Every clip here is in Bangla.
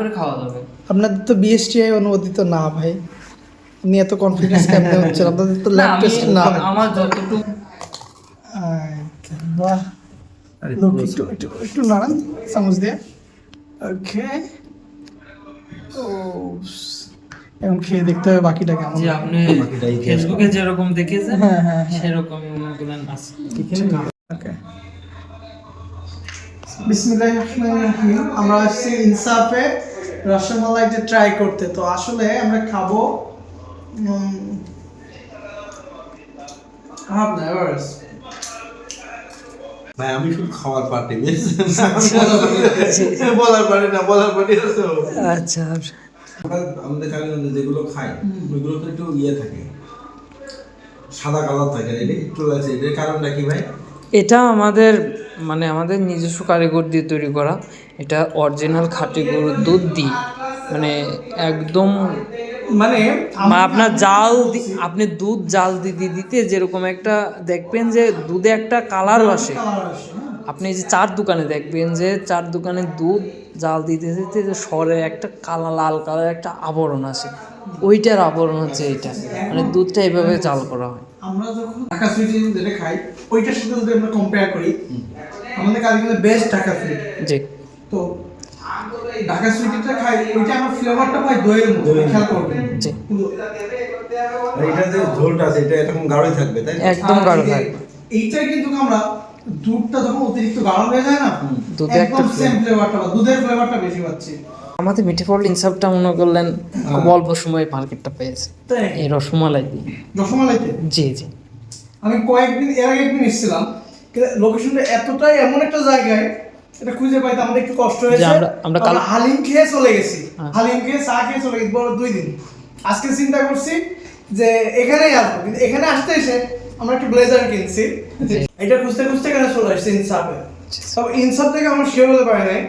করে খাওয়া যাবে আপনাদের তো বিএসটিআই অনুমোদিত না ভাই। আপনি এত কনফিডেন্স কেমনে হচ্ছেন আপনাদের তো ল্যাব টেস্ট না আমার যতটুকু আচ্ছা, বাহ। একটু একটু একটু নাড়ান চামচ দিয়ে। ওকে ও এখন খেয়ে দেখতে হবে বাকিটা কেমন। যে আপনি ফেসবুকে যেরকম দেখেছেন হ্যাঁ, হ্যাঁ, হ্যাঁ। সেরকম আছে। ওকে বিসমিল্লাহির রহমানির রহিম। আমরা আসছি ইনসাফে। রসমালাইটা ট্রাই করতে তো আসলে আমরা খাব ভাই আমি শুধু খাওয়ার পার্টি বলার পার্টি না বলার পার্টি আছে আচ্ছা। আমাদের কালীগঞ্জে যেগুলো খাই ওইগুলো তো একটু ইয়ে থাকে। সাদা কালার থাকে এটা একটু লাগছে এটার কারণটা কি ভাই? এটা আমাদের মানে আমাদের নিজস্ব কারিগর দিয়ে তৈরি করা। এটা অরিজিনাল খাঁটি গরুর দুধ দিয়ে। মানে একদম মানে আপনার জাল আপনি দুধ জাল দিতে দিতে যেরকম একটা দেখবেন যে দুধে একটা কালারও আসে। আপনি যে চার দোকানে দেখবেন যে চার দোকানে দুধ জাল দিতে দিতে যে সরে একটা কালা লাল কালার একটা আবরণ আসে। ওইটার আবরণ হচ্ছে এইটা। মানে দুধটা এইভাবে জাল করা হয়। আমরা যখন ঢাকা সুইট যেটা খাই ওইটার সাথে যদি আমরা কম্পেয়ার করি আমাদের কালীগঞ্জে বেস্ট ঢাকা সুইট জি। তো ঢাকা সুইটটা খাই ওইটা আমার ফ্লেভারটা পাই দইয়ের মতো খেয়াল করবেন। জি। কিন্তু এটা যে ঝোলটা আছে এটা এরকম গাঢ়ই থাকবে তাই একদম গাঢ় থাকবে। এইটা কিন্তু আমরা দুধটা যখন অতিরিক্ত গাঢ় হয়ে যায় না দুধে একদম সেম ফ্লেভারটা দুধের ফ্লেভারটা বেশি পাচ্ছি। আমাদের মিঠে ফল ইনসাফটা মনে করলেন খুব অল্প সময় মার্কেটটা পেয়েছে। এই রসমালাই দিয়ে। রসমালাইতে? জি জি। আমি কয়েকদিন এর আগে একদিন এসেছিলাম লোকেশনটা এতটাই এমন একটা জায়গায় এটা খুঁজে পাইতে আমাদের একটু কষ্ট হয়েছে। আমরা- হালিম খেয়ে চলে গেছি। হ্যাঁ। হালিম খেয়ে চা খেয়ে চলে গেছি বড় দুই দিন। আজকে চিন্তা করছি যে এখানেই আসব কিন্তু এখানে আসতে এসে আমরা একটু ব্লেজার কিনছি। এটা খুঁজতে খুঁজতে এখানে চলে আসছি ইনসাফে। তবে ইনসাফ থেকে আমরা শিওর হতে পারি নাই।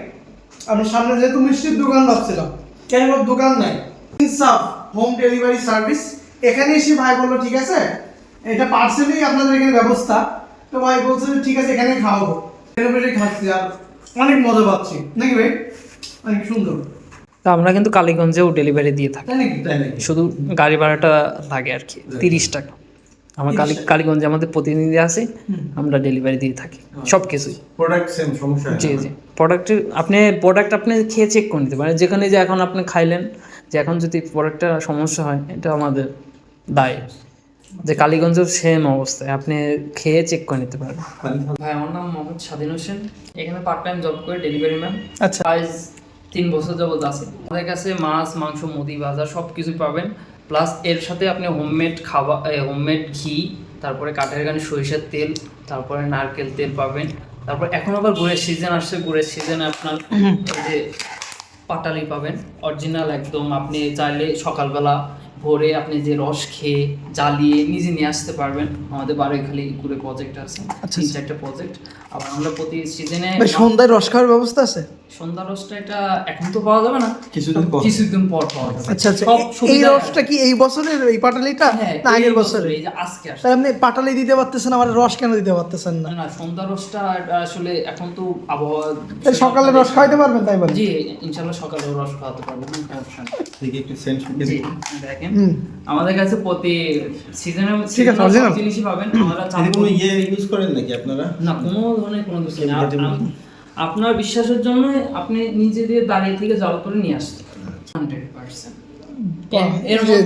আমি সামনে যেহেতু মিষ্টির দোকান ভাবছিলাম কেন দোকান নাই? ইনসাফ হোম ডেলিভারি সার্ভিস এখানে এসে ভাই বলল ঠিক আছে এটা পার্সেলই আপনাদের এখানে ব্যবস্থা। তো ভাই বলছে ঠিক আছে এখানেই খাওয়াবো। ডেলিভারি খাচ্ছি আর অনেক মজা পাচ্ছি। নাকি ভাই? অনেক সুন্দর। তা আমরা কিন্তু কালীগঞ্জেও ডেলিভারি দিয়ে থাকি। তাই নাকি? তাই নাকি? শুধু গাড়ি ভাড়াটা লাগে আর কি তিরিশ টাকা। আমার কালী কালীগঞ্জে আমাদের প্রতিনিধি আছে আমরা ডেলিভারি দিয়ে থাকি সব কিছুই প্রোডাক্ট সেম সমস্যা জি জি। প্রোডাক্টের আপনি প্রোডাক্ট আপনি খেয়ে চেক করে নিতে পারেন। যেখানে যে এখন আপনি খাইলেন যে এখন যদি প্রোডাক্টটা সমস্যা হয় এটা আমাদের দায়। যে কালীগঞ্জের সেম অবস্থায় আপনি খেয়ে চেক করে নিতে পারেন ভাই আমার নাম মোহাম্মদ স্বাধীন হোসেন। এখানে পার্ট টাইম জব করে ডেলিভারি ম্যান আচ্ছা। আজ তিন বছর যাবত আছে। আমাদের কাছে মাছ মাংস মুদি বাজার সব কিছু পাবেন। প্লাস এর সাথে আপনি হোমমেড খাবার হোমমেড ঘি তারপরে কাঠের গানি সরিষার তেল তারপরে নারকেল তেল পাবেন। তারপর এখন আবার গুড়ের সিজন আসছে। গুড়ের সিজনে আপনার যে পাটালি পাবেন। অরিজিনাল একদম আপনি চাইলে সকালবেলা ভোরে আপনি যে রস খেয়ে জ্বালিয়ে নিজে নিয়ে আসতে পারবেন। আমাদের বারোইখালি গুড়ে প্রজেক্ট আছে তিন চারটা প্রজেক্ট আবার আমরা প্রতি সিজনে সন্ধ্যায় রস খাওয়ার ব্যবস্থা আছে? সন্ধ্যা রসটা এটা এখন তো পাওয়া যাবে না। কিছুদিন পর। কিছুদিন পর পাওয়া যাবে। আচ্ছা আচ্ছা। এই রসটা কি এই বছরের এই পাটালিটা? হ্যাঁ, না আগের এই বছরে এই যে আজকে আসছে। তাহলে আপনি পাটালি দিতে পারতেছেন আমার রস কেন দিতে পারতেছেন না? না সন্ধ্যা রসটা আসলে এখন তো আবহাওয়া সকালে রস খাইতে পারবেন তাই বলেন জি ইনশাল্লাহ সকালে রস খাওয়াতে পারব কোনো সমস্যা নেই। একটু সেন্ট দেখি। দেখেন আমাদের কাছে প্রতি সিজনে ঠিক আছে, original? জিনিসই পাবেন। আমরা কোনো ইয়ে ইউজ করেন নাকি আপনারা? না কোনো ধরনের কোনো কিছু না আপনার বিশ্বাসের জন্য আপনি নিজে দিয়ে দাঁড়িয়ে থেকে জল করে নিয়ে আসতে হান্ড্রেড পার্সেন্ট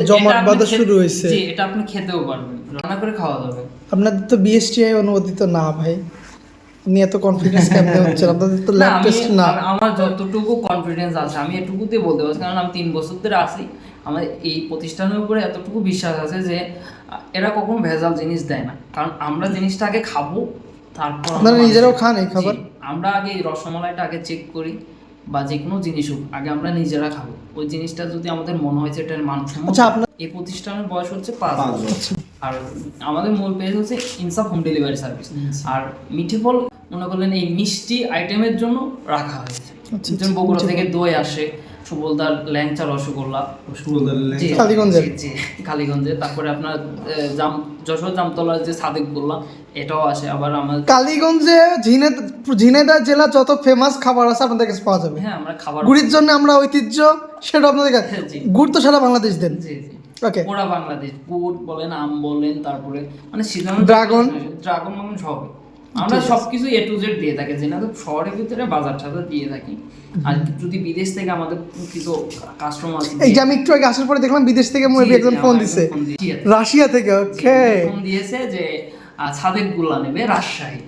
জমাট বাঁধা শুরু হয়েছে। জি এটা আপনি খেতেও পারবেন। রান্না করে খাওয়া যাবে। আপনাদের তো বিএসটিআই অনুমোদিত না ভাই। আপনি এত কনফিডেন্স কেমনে হচ্ছেন আপনাদের তো না, ল্যাব টেস্ট না। আমার যতটুকু কনফিডেন্স আছে আমি এটুকুতে বলতে পারছি। কারণ আমি তিন বছর ধরে আছি। আমার এই প্রতিষ্ঠানের উপরে এতটুকু বিশ্বাস আছে যে এরা কখনো ভেজাল জিনিস দেয় না। কারণ আমরা জিনিসটা আগে খাব তারপর আপনারা নিজেরাও খান এই খাবার? আমরা আগে এই রসমালাইটা আগে চেক করি বা যে কোনো জিনিস হোক আগে আমরা নিজেরা খাব। ওই জিনিসটা যদি আমাদের মনে হয় যে এটার মানসম্মত আচ্ছা, এই প্রতিষ্ঠানের বয়স হচ্ছে পাঁচ বছর। আর আমাদের মূল পেজ হচ্ছে ইনসাফ হোম ডেলিভারি সার্ভিস আর মিঠে ফল মনে করলেন এই মিষ্টি আইটেমের জন্য রাখা হয়েছে। আচ্ছা, বগুড়া থেকে দই আসে সুবলদার ল্যাংচা রসগোল্লা। সুবলদার। জি, কালীগঞ্জে তারপরে আপনার জাম যশোর জামতলার যে সাদেক গোল্লা এটাও আসে। আবার আমাদের কালীগঞ্জে ঝিনেদা জেলা যত ফেমাস খাবার আছে আপনাদের কাছে পাওয়া যাবে। হ্যাঁ আমরা খাবার গুড়ির জন্য আমরা ঐতিহ্য সেটা আপনাদের কাছে হ্যাঁ, গুড় তো সারা বাংলাদেশ দেন। জি জি। ওকে পুরা বাংলাদেশ গুড় বলেন আম বলেন তারপরে মানে সিজন? ড্রাগন। মামন সব আমরা সবকিছু এ টু জেড দিয়ে থাকি যে না তো শহরের ভিতরে বাজার টাজার দিয়ে থাকি। আর যদি বিদেশ থেকে আমাদের কিছু কাস্টমার এই যে আমি একটু আগে আসার পরে দেখলাম বিদেশ থেকে মুরব্বী একজন ফোন দিছে। রাশিয়া থেকে ওকে ফোন দিয়েছে যে ছাদেরগুলা নেবে রাজশাহী।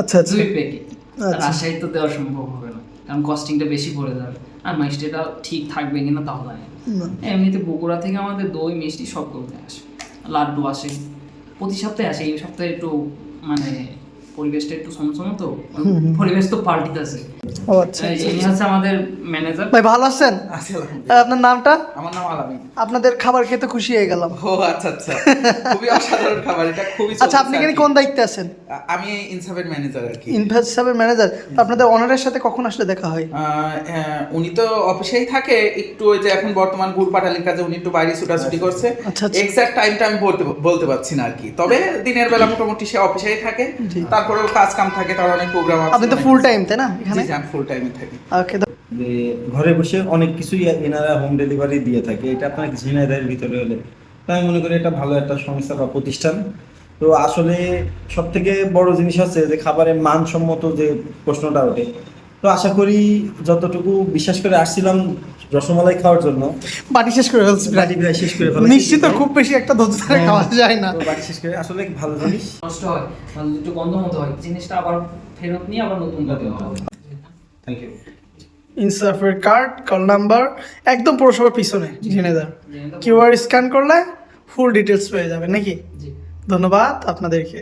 আচ্ছা আচ্ছা। দুই প্যাকেট আচ্ছা। রাজশাহী তো দেওয়া সম্ভব হবে না কারণ কস্টিংটা বেশি পড়ে যাবে। আর মিষ্টিটা ঠিক থাকবে কিনা তাও জানি। এমনিতে বগুড়া থেকে আমাদের দই মিষ্টি সব করতে আসে লাড্ডু আসে প্রতি সপ্তাহে আসে এই সপ্তাহে একটু মানে পরিবেশটা একটু সমসম তো? পরিবেশ তো পাল্টিতেছে। ও আচ্ছা ইনি হচ্ছে আমাদের ম্যানেজার ভাই ভালো আছেন? আপনার নামটা? আমার নাম আলামিন। আপনাদের খাবার খেতে খুশি হয়ে গেলাম। ও আচ্ছা আচ্ছা। খুবই অসাধারণ খাবার এটা খুবই আচ্ছা আপনি এখানে কোন দায়িত্বে আছেন? আমি ইনসাফের ম্যানেজার আর কি। ইনভেস্ট ম্যানেজার আপনাদের অনারের সাথে কখন আসলে দেখা হয়? উনি তো অফিসেই থাকে একটু ওই যে এখন বর্তমান গুড় পাটালির কাজে উনি একটু বাইরে ছুটাছুটি করছে। এক্সাক্ট টাইমটা আমি বলতে বলতে পারছি না আর কি। তবে দিনের বেলা মোটামুটি সে অফিসেই থাকে। তারপরেও কাজ কাম থাকে তার অনেক প্রোগ্রাম আপনি তো ফুল টাইম তাই না এখানে? ফুল টাইমে থাকি। ওকে যে ঘরে বসে অনেক কিছুই এনারা হোম ডেলিভারি দিয়ে থাকে। এটা আপনার ঝিনাইদারের ভিতরে হলে। তো আমি মনে করি এটা ভালো একটা সংস্থা বা প্রতিষ্ঠান। তো আসলে সব থেকে বড় জিনিস হচ্ছে যে খাবারের মানসম্মত যে প্রশ্নটা ওঠে। তো আশা করি যতটুকু বিশ্বাস করে আসছিলাম রসমালাই খাওয়ার জন্য বাড়ি শেষ করে ফেলছি। বাড়ি প্রায় শেষ করে ফেলা। নিশ্চিত খুব বেশি একটা ধৈর্য ধরে খাওয়া যায় না। তো বাড়ি শেষ করে আসলে ভালো জিনিস। নষ্ট হয় তাহলে একটু গন্ধ মতো হয়। জিনিসটা আবার ফেরত নিয়ে আবার নতুন করে দেওয়া হবে। থ্যাংক ইউ ইনসাফের কার্ড কল নাম্বার একদম পৌরসভার পিছনে ঝিনেদার ঝিনেদার। কিউআর স্ক্যান করলে ফুল ডিটেলস পেয়ে যাবে নাকি? ধন্যবাদ আপনাদেরকে।